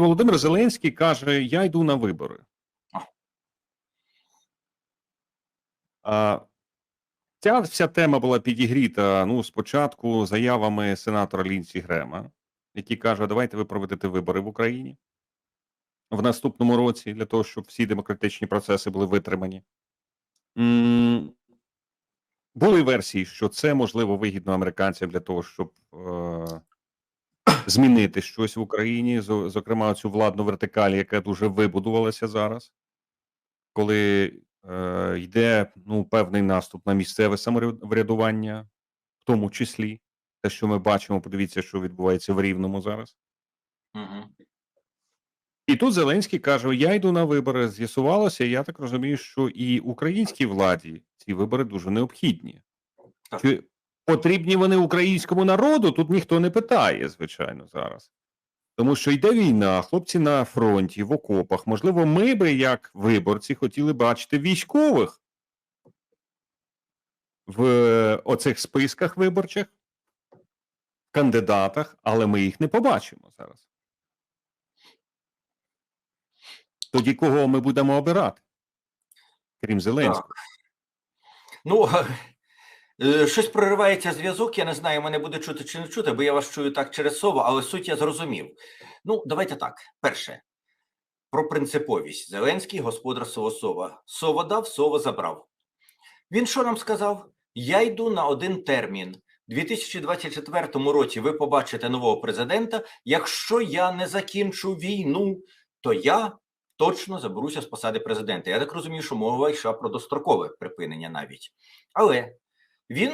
Володимир Зеленський каже: Я йду на вибори. А, Ця вся тема була підігріта ну, спочатку заявами сенатора Лінсі Грема, який каже: Давайте ви проведете вибори в Україні в наступному році для того, щоб всі демократичні процеси були витримані. М, Були версії, що це можливо вигідно американцям для того, щоб е, змінити щось в Україні, зокрема цю владну вертикаль, яка дуже вибудувалася зараз, коли е, йде ну, певний наступ на місцеве самоврядування, в тому числі те, що ми бачимо, подивіться, що відбувається в Рівному зараз. Угу. І тут Зеленський каже: Я йду на вибори. З'ясувалося, я так розумію, що і українській владі ці вибори дуже необхідні. Так. Чи потрібні вони українському народу? Тут ніхто не питає, звичайно, зараз. Тому що йде війна, хлопці на фронті, в окопах. Можливо, ми би, як виборці, хотіли бачити військових в е, оцих списках виборчих, кандидатах, але ми їх не побачимо зараз. Тоді кого ми будемо обирати? Крім Зеленського. Ну, е, щось проривається зв'язок. Я не знаю, мене буде чути чи не чути, бо я вас чую так через сову, але суть я зрозумів. Ну, давайте так. Перше, про принциповість. Зеленський господар Совосова. Сова дав, сова забрав. Він що нам сказав? Я йду на один термін. У 2024 році ви побачите нового президента. Якщо я не закінчу війну, то я точно заберуся з посади президента. Я так розумію, що мова йшла про дострокове припинення навіть. Але він,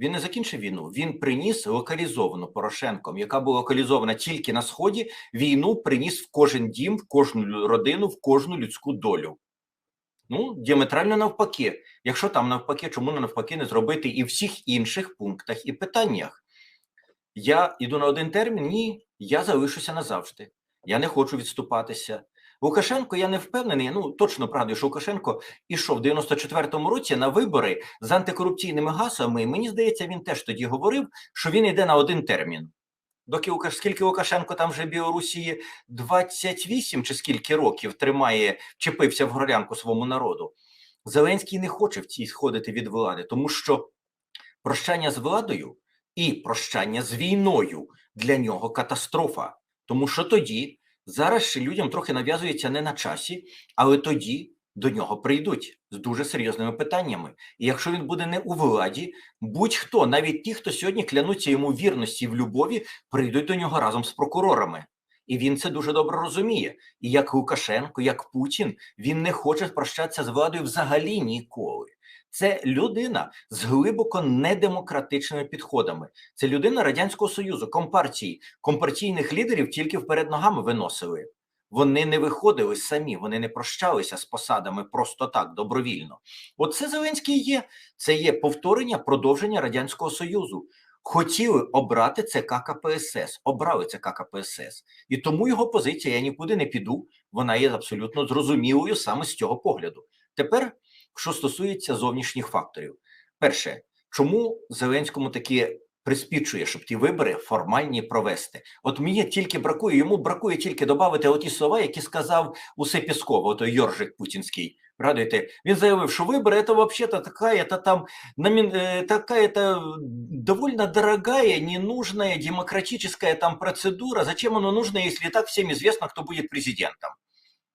він не закінчив війну. Він приніс локалізовану Порошенком, яка була локалізована тільки на сході. Війну приніс в кожен дім, в кожну родину, в кожну людську долю. Ну, діаметрально навпаки. Якщо там навпаки, чому навпаки не зробити і всіх інших пунктах і питаннях? Я йду на один термін? Ні, я залишуся назавжди. Я не хочу відступатися. Лукашенко, я не впевнений. Ну точно правда, що Лукашенко ішов в 94-му році на вибори з антикорупційними гасами. І мені здається, він теж тоді говорив, що він йде на один термін. Доки скільки Лукашенко там вже в Білорусі 28 чи скільки років тримає, вчепився в горлянку своєму народу. Зеленський не хоче в цій сходити від влади, тому що прощання з владою і прощання з війною для нього катастрофа. Тому що тоді зараз ще людям трохи нав'язується не на часі, але тоді до нього прийдуть з дуже серйозними питаннями. І якщо він буде не у владі, будь-хто, навіть ті, хто сьогодні клянуться йому вірності в любові, прийдуть до нього разом з прокурорами. І він це дуже добре розуміє. І як Лукашенко, як Путін, він не хоче прощатися з владою взагалі ніколи. Це людина з глибоко недемократичними підходами. Це людина Радянського Союзу, компартії, компартійних лідерів тільки вперед ногами виносили. Вони не виходили самі, вони не прощалися з посадами просто так, добровільно. Оце Зеленський є. Це є повторення, продовження Радянського Союзу. Хотіли обрати ЦК КПСС, обрали ЦК КПСС. І тому його позиція я нікуди не піду. Вона є абсолютно зрозумілою саме з цього погляду. Тепер, що стосується зовнішніх факторів, перше, чому Зеленському таки приспічує, щоб ті вибори формальні провести? От мені тільки бракує, йому бракує тільки додати оті слова, які сказав усе Пісков, отой Йоржик Путінський. Радуєте, він заявив, що вибори це взагалі-то така, это там номин, э, такая это довольно дорогая, ненужная демократическая там процедура. Зачем оно нужно, если и так всем известно, хто буде президентом?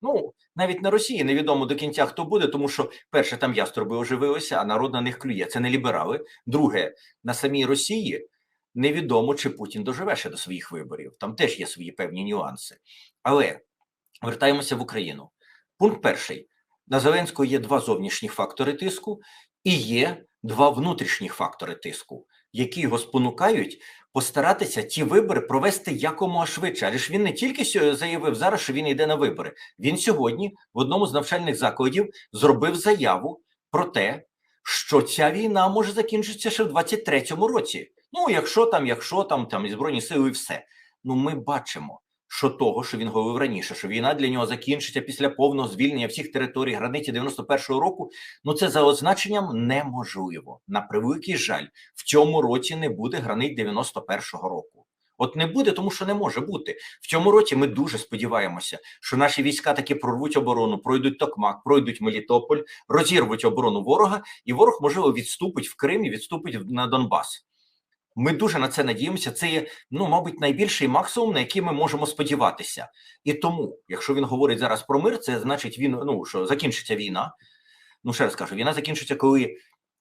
Ну, навіть на Росії невідомо до кінця, хто буде, тому що перше, там яструби оживилися, а народ на них клює. Це не ліберали. Друге, на самій Росії невідомо, чи Путін доживе ще до своїх виборів. Там теж є свої певні нюанси. Але вертаємося в Україну. Пункт перший: на Зеленського є два зовнішні фактори тиску, і є два внутрішні фактори тиску, які його спонукають постаратися ті вибори провести якомога швидше. Але ж він не тільки заявив зараз, що він йде на вибори. Він сьогодні в одному з навчальних закладів зробив заяву про те, що ця війна може закінчитися ще в 23-му році. Ну, якщо там, якщо там, там і збройні сили, і все. Ну, ми бачимо, що того, що він говорив раніше, що війна для нього закінчиться після повного звільнення всіх територій границі 91-го року. Ну це за означенням неможливо. На превеликий жаль, в цьому році не буде границь 91-го року. От не буде, тому що не може бути. В цьому році ми дуже сподіваємося, що наші війська таки прорвуть оборону, пройдуть Токмак, пройдуть Мелітополь, розірвуть оборону ворога, і ворог, можливо, відступить в Крим і відступить на Донбас. Ми дуже на це надіємося. Це є, ну, мабуть, найбільший максимум, на який ми можемо сподіватися. І тому, якщо він говорить зараз про мир, це значить він ну що закінчиться війна. Ну, ще раз кажу, війна закінчиться, коли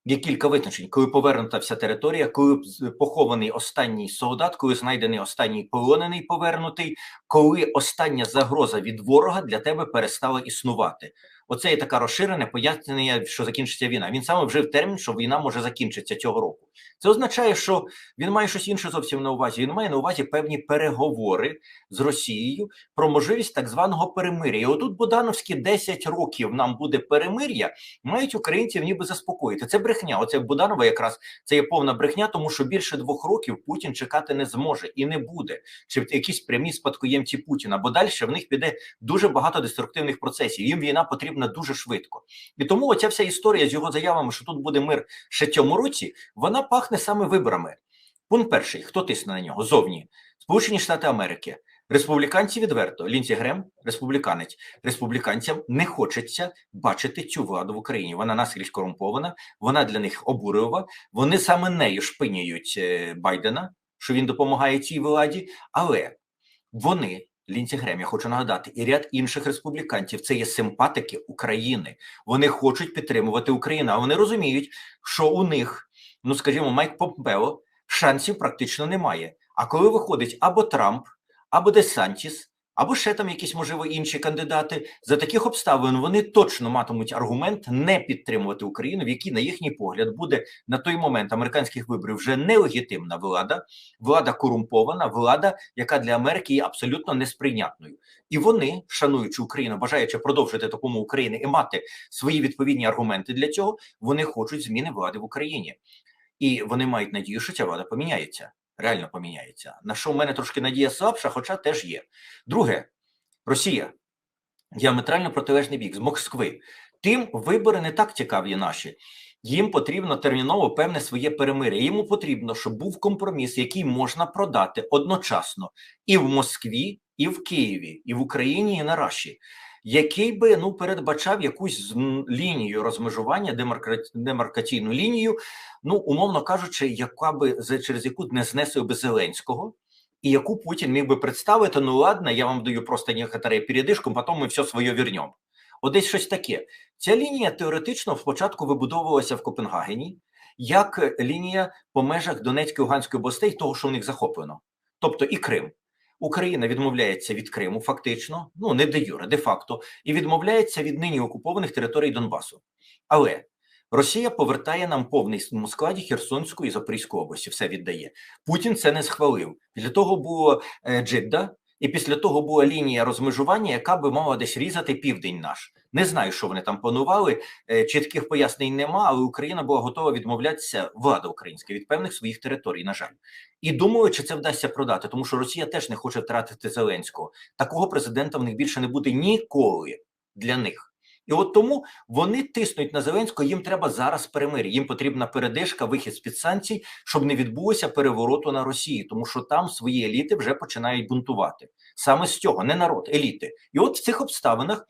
є кілька визначень, коли повернута вся територія, коли похований останній солдат, коли знайдений останній полонений повернутий, коли остання загроза від ворога для тебе перестала існувати. Оце є така розширене пояснення, що закінчиться війна. Він саме вжив термін, що війна може закінчитися цього року. Це означає, що він має щось інше зовсім на увазі. Він має на увазі певні переговори з Росією про можливість так званого перемир'я. І отут Будановські 10 років нам буде перемир'я, мають українців ніби заспокоїти. Це брехня. Оце Буданова якраз це є повна брехня, тому що більше двох років Путін чекати не зможе і не буде. Чи якісь прямі спадкоємці Путіна, бо далі в них піде дуже багато деструктивних процесів. Їм війна потрібна дуже швидко. І тому оця вся історія з його заявами, що тут буде мир ще цьому році, вона пахне саме виборами. Пункт перший: хто тисне на нього? Зовні Сполучені Штати Америки. Республіканці відверто Лінці Грем, республіканець. Республіканцям не хочеться бачити цю владу в Україні. Вона наскрізь корумпована, вона для них обурювава. Вони саме нею шпиняють е, Байдена, що він допомагає цій владі. Але вони, Лінці Грем, я хочу нагадати, і ряд інших республіканців це є симпатики України. Вони хочуть підтримувати Україну. А вони розуміють, що у них, ну скажімо, Майк Помпео шансів практично немає. А коли виходить або Трамп, або Десантіс, або ще там якісь, можливо, інші кандидати, за таких обставин вони точно матимуть аргумент не підтримувати Україну, в якій, на їхній погляд, буде на той момент американських виборів вже нелегітимна влада, влада корумпована, влада, яка для Америки є абсолютно несприйнятною. І вони, шануючи Україну, бажаючи продовжити такому України і мати свої відповідні аргументи для цього, вони хочуть зміни влади в Україні. І вони мають надію, що ця влада поміняється, реально поміняється. На що в мене трошки надія слабша, хоча теж є. Друге, Росія діаметрально протилежний бік з Москви. Тим вибори не так цікаві наші. Їм потрібно терміново певне своє перемир'я. Йому потрібно, щоб був компроміс, який можна продати одночасно і в Москві, і в Києві, і в Україні, і на Раші. Який би ну передбачав якусь лінію розмежування, демаркаційну лінію, ну умовно кажучи, яка би через яку не знесли би Зеленського, і яку Путін міг би представити. Ну ладно, я вам даю просто некоторые передишку, потім ми все своє вернемо. От десь щось таке. Ця лінія теоретично спочатку вибудовувалася в Копенгагені як лінія по межах Донецької Луганської областей, того, що в них захоплено, тобто і Крим. Україна відмовляється від Криму, фактично, ну не де юре, де факто, і відмовляється від нині окупованих територій Донбасу. Але Росія повертає нам повний складі Херсонську і Запорізьку області, все віддає. Путін це не схвалив. Для того було е, Джидда, і після того була лінія розмежування, яка би мала десь різати південь наш. Не знаю, що вони там планували. е, Чітких пояснень нема, але Україна була готова відмовлятися, влада українська від певних своїх територій, на жаль. І думаю, чи це вдасться продати, тому що Росія теж не хоче втратити Зеленського. Такого президента в них більше не буде ніколи для них. І от тому вони тиснуть на Зеленського. Їм треба зараз перемир'я. Їм потрібна передишка, вихід з під санкцій, щоб не відбулося перевороту на Росії, тому що там свої еліти вже починають бунтувати. Саме з цього не народ, еліти. І от в цих обставинах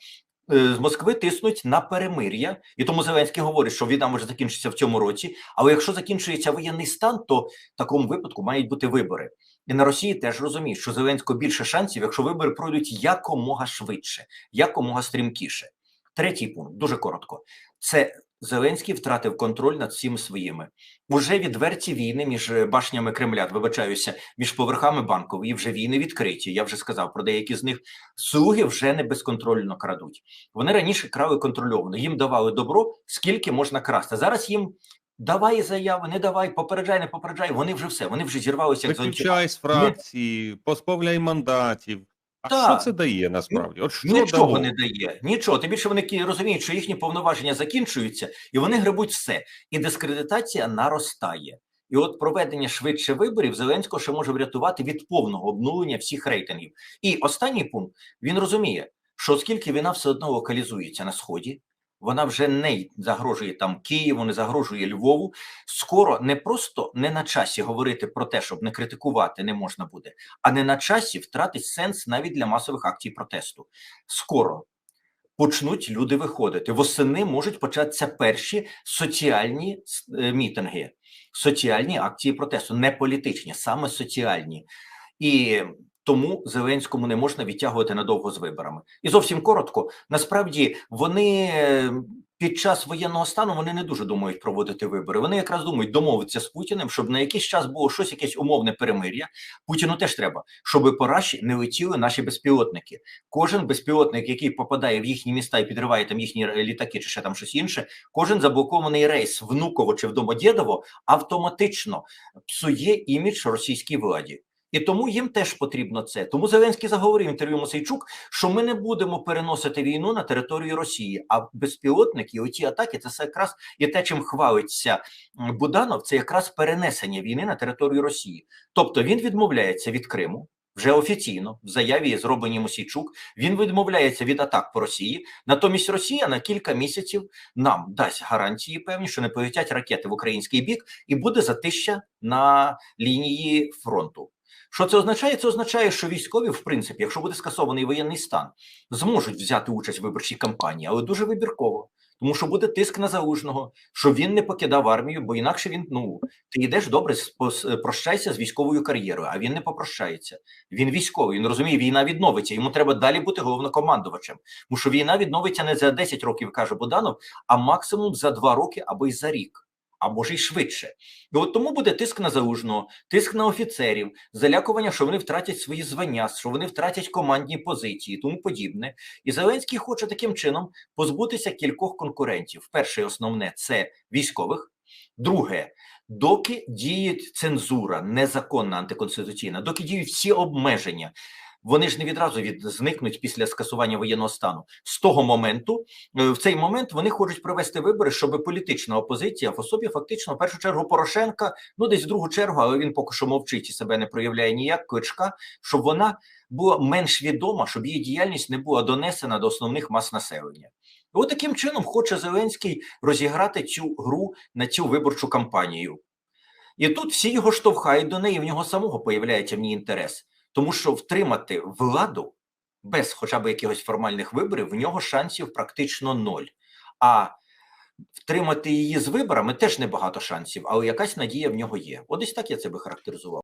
з Москви тиснуть на перемир'я, і тому Зеленський говорить, що війна може закінчитися в цьому році. Але якщо закінчується воєнний стан, то в такому випадку мають бути вибори. І на Росії теж розуміють, що Зеленського більше шансів, якщо вибори пройдуть якомога швидше, якомога стрімкіше. Третій пункт дуже коротко. Це Зеленський втратив контроль над всіми своїми. Уже відверті війни між е, башнями Кремля, вибачаюся, між поверхами банкової вже війни відкриті. Я вже сказав про деякі з них. Слуги вже не безконтрольно крадуть. Вони раніше крали контрольовано. Їм давали добро, скільки можна красти. Зараз їм давай заяви, не давай, попереджай, не попереджай. Вони вже все. Вони вже зірвалися. Виключай з фракції, позбавляй мандатів. А Так. що це дає насправді? От що Нічого дало? не дає. Нічого. Тим більше вони розуміють, що їхні повноваження закінчуються, і вони гребуть все. І дискредитація наростає. І от проведення швидше виборів Зеленського ще може врятувати від повного обнулення всіх рейтингів. І останній пункт він розуміє, що оскільки війна все одно локалізується на сході, Вона вже не загрожує там Києву, не загрожує Львову. Скоро не просто не на часі говорити про те, щоб не критикувати не можна буде, а не на часі втратить сенс навіть для масових акцій протесту. Скоро почнуть люди виходити. Восени можуть початися перші соціальні е, мітинги, соціальні акції протесту, не політичні, саме соціальні. І тому Зеленському не можна відтягувати надовго з виборами. І зовсім коротко, насправді вони е, під час воєнного стану вони не дуже думають проводити вибори. Вони якраз думають домовитися з Путіним, щоб на якийсь час було щось, якесь умовне перемир'я. Путіну теж треба, щоб по Раші не летіли наші безпілотники. Кожен безпілотник, який попадає в їхні міста і підриває там їхні літаки чи ще там щось інше, кожен заблокований рейс внуково чи в Домодєдово автоматично псує імідж російській владі. І тому їм теж потрібно це. Тому Зеленський заговорив інтерв'ю Мосейчук, що ми не будемо переносити війну на територію Росії. А безпілотники, оті атаки, це якраз і те, чим хвалиться Буданов, це якраз перенесення війни на територію Росії. Тобто він відмовляється від Криму. Вже офіційно в заяві, зробленій Мосійчук, він відмовляється від атак по Росії. Натомість Росія на кілька місяців нам дасть гарантії певні, що не полетять ракети в український бік, і буде затища на лінії фронту. Що це означає? Це означає, що військові, в принципі, якщо буде скасований воєнний стан, зможуть взяти участь в виборчій кампанії, але дуже вибірково. Тому що буде тиск на залужного, що він не покидав армію, бо інакше він ну ти йдеш добре, прощайся з військовою кар'єрою, а він не попрощається. Він військовий. Він розуміє, війна відновиться. Йому треба далі бути головнокомандувачем. Тому що війна відновиться не за 10 років, каже Буданов, а максимум за 2 роки або й за рік. А може й швидше, і от тому буде тиск на залужного, тиск на офіцерів, залякування, що вони втратять свої звання, що вони втратять командні позиції, тому подібне. І Зеленський хоче таким чином позбутися кількох конкурентів. Перше основне це військових. Друге, доки діє цензура, незаконна антиконституційна, доки діють всі обмеження. Вони ж не відразу від зникнуть після скасування воєнного стану. З того моменту, е, в цей момент вони хочуть провести вибори, щоб політична опозиція в особі фактично в першу чергу Порошенка, ну десь в другу чергу, але він поки що мовчить і себе не проявляє ніяк кличка, щоб вона була менш відома, щоб її діяльність не була донесена до основних мас населення. От таким чином хоче Зеленський розіграти цю гру на цю виборчу кампанію. І тут всі його штовхають до неї, в нього самого появляється в ній інтерес. Тому що втримати владу без хоча б якихось формальних виборів в нього шансів практично ноль. А втримати її з виборами теж небагато шансів, але якась надія в нього є. От десь так я це би характеризував.